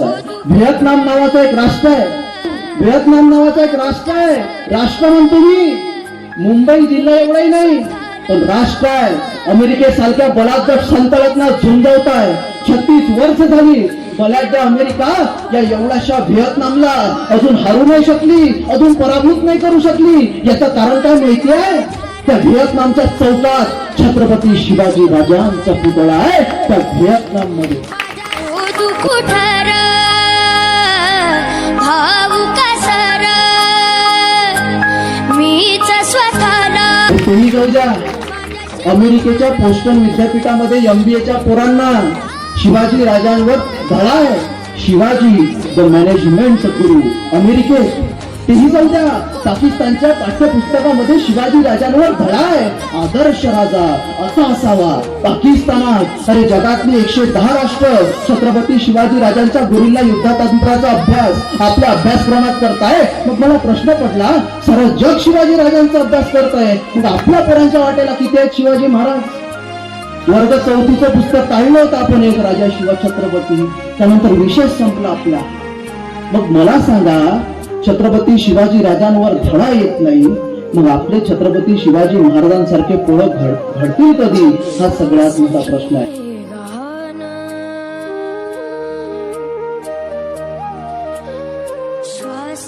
Vietnam नावाचं एक राष्ट्र आहे. व्हिएतनाम नावाचं एक राष्ट्र आहे. राष्ट्र म्हणतो मी. मुंबई जिल्हा एवढाही नाही पण राष्ट्र आहे. अमेरिकेसारख्या बलाढ्य संतलतना झुंजवत आहे. छत्तीस वर्ष झाली बलाढ्य अमेरिका या एवढ्याशा व्हिएतनामला अजून हरू नाही शकली अजून पराभूत नाही करू शकली. याचं कारण काय माहिती आहे? त्या व्हिएतनामच्या चौकात छत्रपती शिवाजी राजांचा पुतळा आहे. त्या व्हिएतनाममध्ये तुम्ही जाऊ द्या अमेरिकेच्या पोस्टन विद्यापीठामध्ये एमबीएच्या पोरांना शिवाजी राजांवर धडा आहे. शिवाजी द मॅनेजमेंट गुरु अमेरिकेत. तेही जाऊ पाकिस्तानच्या पाठ्यपुस्तकामध्ये शिवाजी राजांवर धडा आहे. आदर्श राजा असा असावा. पाकिस्तानात अरे जगातली एकशे दहा राष्ट्र छत्रपती शिवाजी राजांच्या गुरुला युद्धतंत्राचा अभ्यास आपल्या अभ्यासक्रमात करताय मग मला प्रश्न पडला सर्व जग शिवाजी राजांचा अभ्यास करताय. मग आपल्या पोरांच्या वाटेला किती आहेत शिवाजी महाराज? वर्ग चौथीचं पुस्तक काढलं होतं आपण एक राजा शिव छत्रपती त्यानंतर विशेष संपला आपला. मग मला सांगा छत्रपती शिवाजी राजांवर धडा येत नाही मग आपले छत्रपती शिवाजी महाराजांसारखे पोळ घडतील कधी? हा सगळ्यात मोठा प्रश्न आहे. श्वास